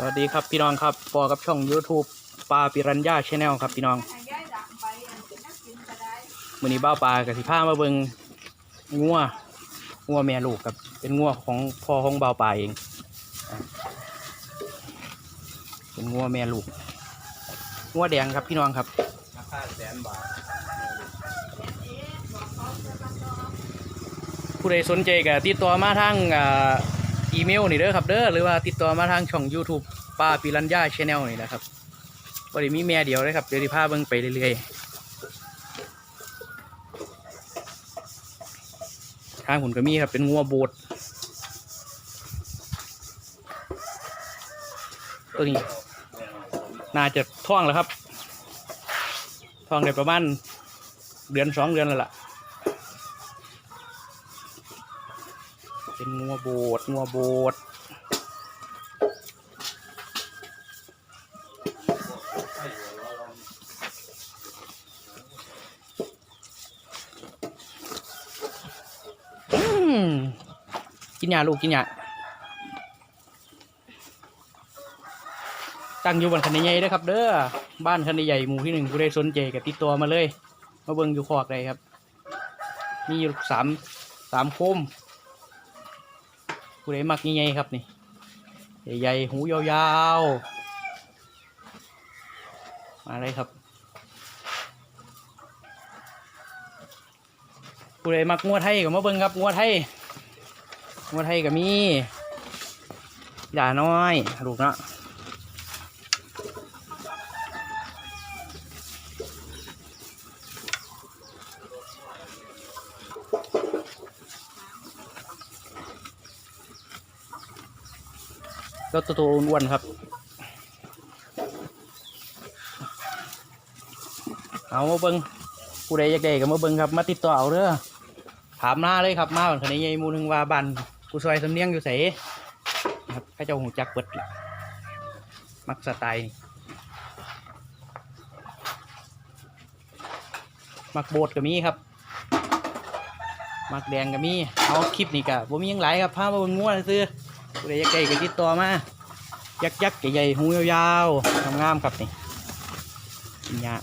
สวัสดีครับพี่น้องครับปอกับช่อง YouTube ปลาปิรัญญาชแนลครับพี่น้องมือนี้บ้าวปลากับสิผ้ามาเบิงงัวงัวแม่ลูกครับ เป็นงัวของพ่อของบ้าวปลาเองอะเป็นงัวแม่ลูกงัวแดงครับพี่น้องครับราคาแสนบาทผู้ใดสนใจก็ติดต่อมาทางอ่า อีเมลนี่เด้อครับเด้อหรือว่าติดต่อมาทางช่อง YouTube ป้าปิรัญญาชแนลนี่นะครับบริมีแม่เดียวเลยครับเดี๋ยวดิพาเบิ่งไปเรื่อยๆทางหุ่นก็มีครับเป็นงัวโบดตัวนี้ น่าจะท่องแล้วครับท่องได้ประมาณเดือนสองเดือนแล้วล่ะ เป็นงัวโบดงัวโบดกินยาลูกกินยาตั้งอยู่บนคันใหญ่เด้ครับ เด้อบ้านคันใหญ่หมู่ที่หนึ่งผู้ใดสนใจก็ติดตัวมาเลย มาเบิ่งอยู่คอกเลยครับ มีอยู่สามสามโคม ผู้ใดมักใหญ่ๆครับนี่ใหญ่ๆหูยาวๆมาเลยครับผู้ใดมักงัวไทยก็มาเบิ่งครับงัวไทยงัวไทยก็มีด่าน้อยลูกเนาะ แล้วตัวอ้วนๆครับ เอามาเบิ่งผู้ใดอยากได้ก็มาเบิ่งครับ มาติดต่อเอาเด้อถามหน้าเลยครับมาบันคันใหญ่มูนึงว่าบ้านกูซอยสำเนียงอยู่ไสครับข้าเจ้าหูจักเบิดละมักสไตล์มักโบดก็มีครับ มักแดงก็มีเอาคลิปนี่กะผมมียังหลายครับพามาเบิ่งงัวซื้อ ผู้ใดอยากได้ก็ติดต่อมายักษ์ยักใหญ่ๆหูยาวๆงามๆครับนี่กินยา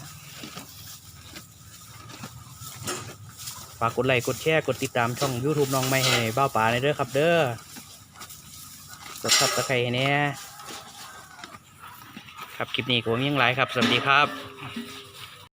ฝากกดไลค์กดแชร์กดติดตามช่อง YouTube น้องไม่ให้บ้าป่าในเด้อครับเด้อกดซับสไครต์ให้แน่ครับคลิปนี้ก็มีหยังหลายครับ สวัสดีครับ